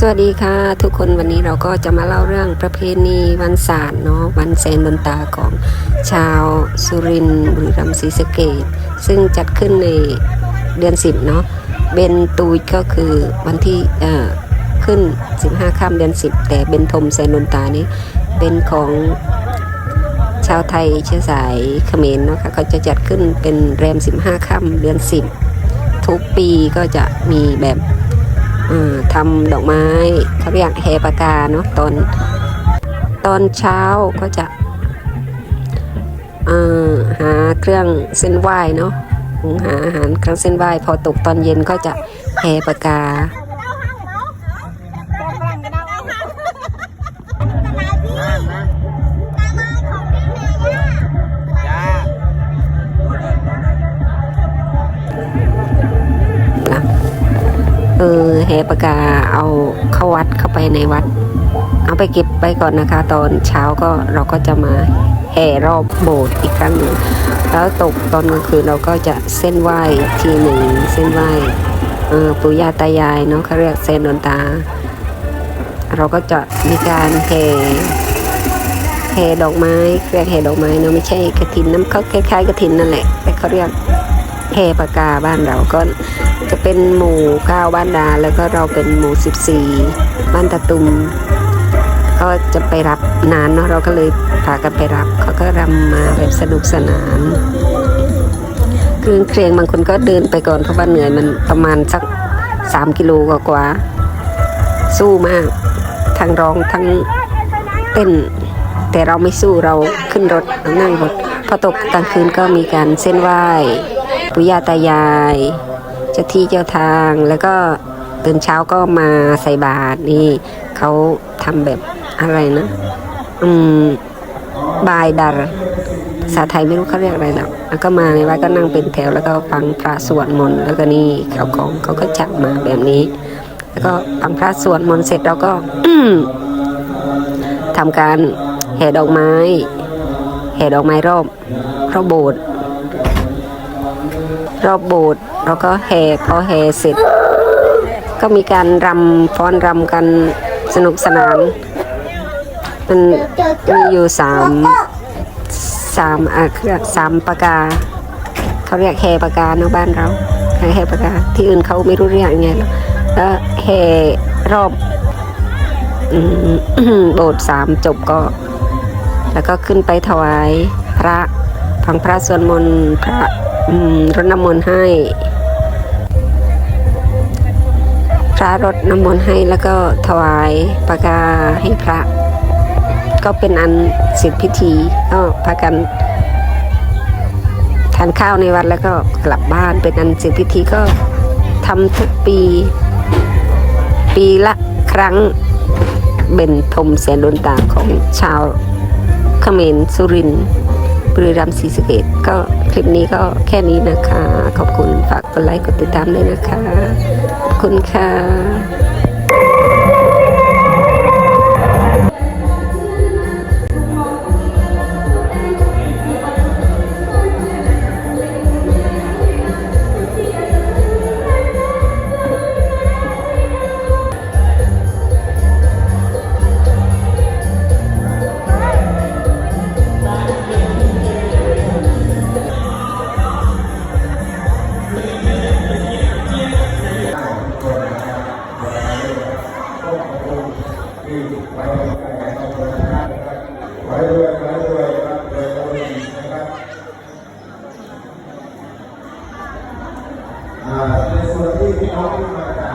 สวัสดีค่ะ ทุกคนวันนี้เราก็จะมาเล่าเรื่องประเพณีวันศาสตร์เนาะวันแสนดนตาของชาวสุรินทร์บุรีรัมย์ศรีสะเกดซึ่งจัดขึ้นในเดือนสิบเนาะเบนตูยก็คือวันที่เอ่อขึ้น15ค่ำเดือน10แต่เบนทมแสนดนตานี้เป็นของชาวไทยเชื้อสายเขมรเนาะค่ะเขาจะจัดขึ้นเป็นแรม15ค่ำเดือน10ทุกปีก็จะมีแบบ ทำดอกไม้เขาเรียกแฮปากาเนาะตอนตอนเช้าก็จะหาเครื่องเส้นไหว้เนาะหุงหาอาหารเครื่องเส้นไหว้พอตกตอนเย็นก็จะแฮปากา แฮปากาเอาเข้าวัดเข้าไปในวัด เอาไปเก็บไปก่อนนะคะ ตอนเช้าก็เราก็จะมาแห่รอบโบสถ์อีกครั้งหนึ่งแล้วตกตอนกลางคืนเราก็จะเส้นไหว้ทีหนึ่งเส้นไหว้ปู่ย่าตายายเนาะเขาเรียกเซนดนตา เราก็จะมีการแห่แห่ดอกไม้เรียกแห่ดอกไม้เนาะไม่ใช่กระถินน้ำเขาคล้ายๆกระถินนั่นแหละแต่เขาเรียกแฮปากาบ้านเราก็ จะเป็นหมู่เก้าวบ้านดาแล้วก็เราเป็นหมู่สิบสี่บ้านตะตุมก็จะไปรับนานเนาะเราก็เลยพากันไปรับเขาก็รำมาแบบสนุกสนานเครื่องเครงบางคนก็เดินไปก่อนเพราะว่าเหนื่อยมันประมาณสักสามกิโลกว่าๆสู้มาก ทั้งร้องทั้งเต้น แต่เราไม่สู้เราขึ้นรถเรานั่งรถพอตกกลางคืนก็มีการเส้นไหว้ปู่ย่าตายาย เจ้าที่เจ้าทางแล้วก็ตื่นเช้าก็มาใส่บาตรนี่เขาทำแบบอะไรนะอืมบายดารภาษาไทยไม่รู้เขาเรียกอะไรหรอกแล้วก็มาในวัดก็นั่งเป็นแถวแล้วก็ฟังพระสวดมนต์แล้วก็นี่เขาของเขาก็จัดมาแบบนี้ แล้วก็ฟังพระสวดมนต์เสร็จเราก็ทำการแห่ดอกไม้ แห่ดอกไม้รอบรอบโบสถ์ รอบโบสถ์แล้วก็แห่พอแห่เสร็จ ก็มีการรำฟ้อนรำกันสนุกสนาน มันมีอยู่สามสามอะเครื่องสามปากาเขาเรียกแห่ปากาเนาะบ้านเราแห่ปากาที่อื่นเขาไม่รู้เรียกยังไงแล้วแห่รอบโบสถ์สามจบก็ แล้วก็ขึ้นไปถวายพระฟังพระสวดมนต์พระ อืมรดน้ำมนต์ให้ พระรดน้ำมนต์ให้แล้วก็ถวายปากกาให้พระ ก็เป็นอันเสร็จพิธีก็พากันทานข้าวในวัดแล้วก็กลับบ้านเป็นอันเสร็จพิธีก็ทำทุกปี ปีละครั้งเบนทมแสนดนตาของชาวเขมรสุรินทร์ บุรีรัมย์ศรีสะเกดก็คลิปนี้ก็แค่นี้นะคะ ขอบคุณฝากกดไลค์กดติดตามด้วยนะคะ ขอบคุณค่ะ อ่าใน